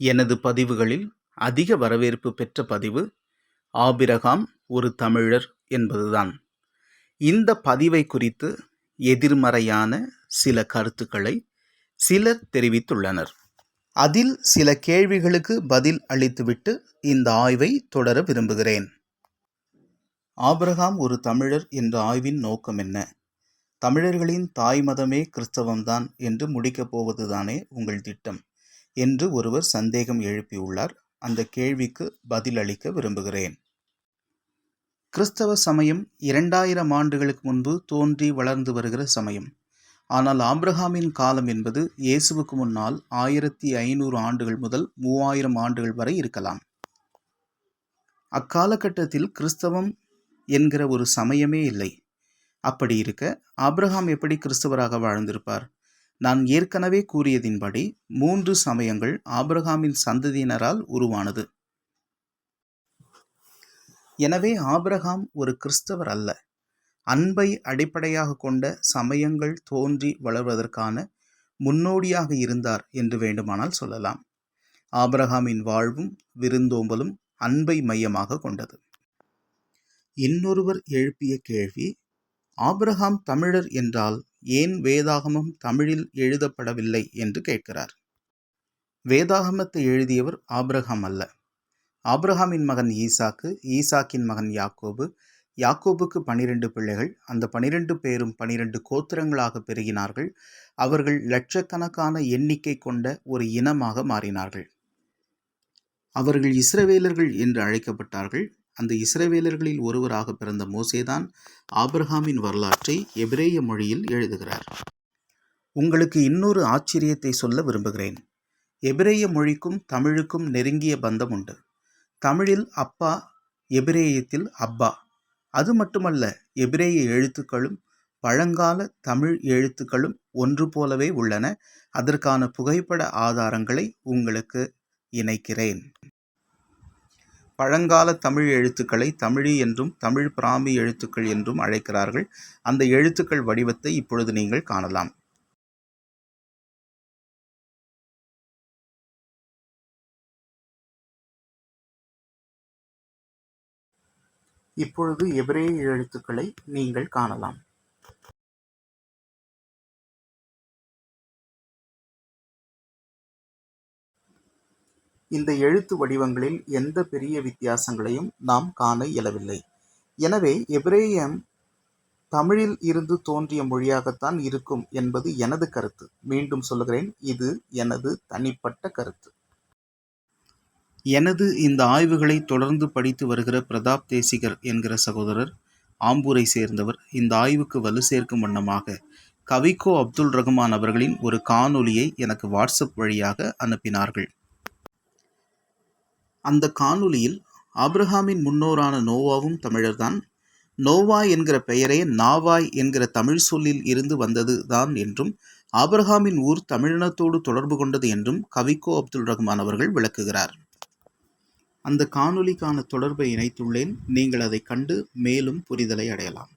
எனது பதிவுகளில் அதிக வரவேற்பு பெற்ற பதிவு ஆபிரகாம் ஒரு தமிழர் என்பதுதான். இந்த பதிவை குறித்து எதிர்மறையான சில கருத்துக்களை சிலர் தெரிவித்துள்ளனர். அதில் சில கேள்விகளுக்கு பதில் அளித்துவிட்டு இந்த ஆய்வை தொடர விரும்புகிறேன். ஆபிரகாம் ஒரு தமிழர் என்ற ஆய்வின் நோக்கம் என்ன? தமிழர்களின் தாய் மதமே கிறிஸ்தவம்தான் என்று முடிக்கப் போவதுதானே உங்கள் திட்டம்? என்று ஒருவர் சந்தேகம் எழுப்பியுள்ளார். அந்த கேள்விக்கு பதிலளிக்க விரும்புகிறேன். கிறிஸ்தவ சமயம் இரண்டாயிரம் ஆண்டுகளுக்கு முன்பு தோன்றி வளர்ந்து வருகிற சமயம். ஆனால் ஆப்ரஹாமின் காலம் என்பது இயேசுவுக்கு முன்னால் ஆயிரத்தி ஐநூறு ஆண்டுகள் முதல் மூவாயிரம் ஆண்டுகள் வரை இருக்கலாம். அக்காலகட்டத்தில் கிறிஸ்தவம் என்கிற ஒரு சமயமே இல்லை. அப்படி இருக்க ஆப்ரஹாம் எப்படி கிறிஸ்தவராக வாழ்ந்திருப்பார்? நான் ஏற்கனவே கூறியதின்படி மூன்று சமயங்கள் ஆபிரகாமின் சந்ததியினரால் உருவானது. எனவே ஆபிரகாம் ஒரு கிறிஸ்தவர் அல்ல. அன்பை அடிப்படையாக கொண்ட சமயங்கள் தோன்றி வளர்வதற்கான முன்னோடியாக இருந்தார் என்று வேண்டுமானால் சொல்லலாம். ஆபிரகாமின் வாழ்வும் விருந்தோம்பலும் அன்பை மையமாக கொண்டது. இன்னொருவர் எழுப்பிய கேள்வி ஆபிரகாம் தமிழர் என்றால் ஏன் வேதாகமம் தமிழில் எழுதப்படவில்லை என்று கேட்கிறார். வேதாகமத்தை எழுதியவர் ஆப்ரஹாம் அல்ல. ஆப்ரஹாமின் மகன் ஈசாக்கு ஈசாக்கின் மகன் யாக்கோபு. யாக்கோபுக்கு பனிரெண்டு பிள்ளைகள். அந்த பனிரெண்டு பேரும் பனிரெண்டு கோத்திரங்களாக பெருகினார்கள். அவர்கள் லட்சக்கணக்கான எண்ணிக்கை கொண்ட ஒரு இனமாக மாறினார்கள். அவர்கள் இஸ்ரவேலர்கள் என்று அழைக்கப்பட்டார்கள். அந்த இஸ்ரவேலர்களில் ஒருவராக பிறந்த மோசேதான் ஆபிரஹாமின் வரலாற்றை எபிரேய மொழியில் எழுதுகிறார். உங்களுக்கு இன்னொரு ஆச்சரியத்தை சொல்ல விரும்புகிறேன். எபிரேய மொழிக்கும் தமிழுக்கும் நெருங்கிய பந்தம் உண்டு. தமிழில் அப்பா எபிரேயத்தில் அப்பா. அது மட்டுமல்ல எபிரேய எழுத்துக்களும் பழங்கால தமிழ் எழுத்துக்களும் ஒன்று போலவே உள்ளன. அதற்கான புகைப்பட ஆதாரங்களை உங்களுக்கு இணைக்கிறேன். பழங்கால தமிழ் எழுத்துக்களை தமிழி என்றும் தமிழ் பிராமி எழுத்துக்கள் என்றும் அழைக்கிறார்கள். அந்த எழுத்துக்கள் வடிவத்தை இப்பொழுது நீங்கள் காணலாம். இப்பொழுது எபிரேய எழுத்துக்களை நீங்கள் காணலாம். இந்த எழுத்து வடிவங்களில் எந்த பெரிய வித்தியாசங்களையும் நாம் காண இயலவில்லை. எனவே எபிரேயம் தமிழில் இருந்து தோன்றிய மொழியாகத்தான் இருக்கும் என்பது எனது கருத்து. மீண்டும் சொல்லுகிறேன் இது எனது தனிப்பட்ட கருத்து. எனது இந்த ஆய்வுகளை தொடர்ந்து படித்து வருகிற பிரதாப் தேசிகர் என்கிற சகோதரர் ஆம்பூரை சேர்ந்தவர் இந்த ஆய்வுக்கு வலு சேர்க்கும் வண்ணமாக கவிக்கோ அப்துல் ரஹ்மான் அவர்களின் ஒரு காணொலியை எனக்கு வாட்ஸ்அப் வழியாக அனுப்பினார்கள். அந்த காணொலியில் ஆப்ரஹாமின் முன்னோரான நோவாவும் தமிழர்தான். நோவா என்கிற பெயரே நாவாய் என்கிற தமிழ் சொல்லில் இருந்து வந்தது தான் என்றும் ஆப்ரஹாமின் ஊர் தமிழினத்தோடு தொடர்பு கொண்டது என்றும் கவிக்கோ அப்துல் ரஹ்மான் அவர்கள் விளக்குகிறார். அந்த காணொலிக்கான தொடர்பை இணைத்துள்ளேன். நீங்கள் அதை கண்டு மேலும் புரிதலை அடையலாம்.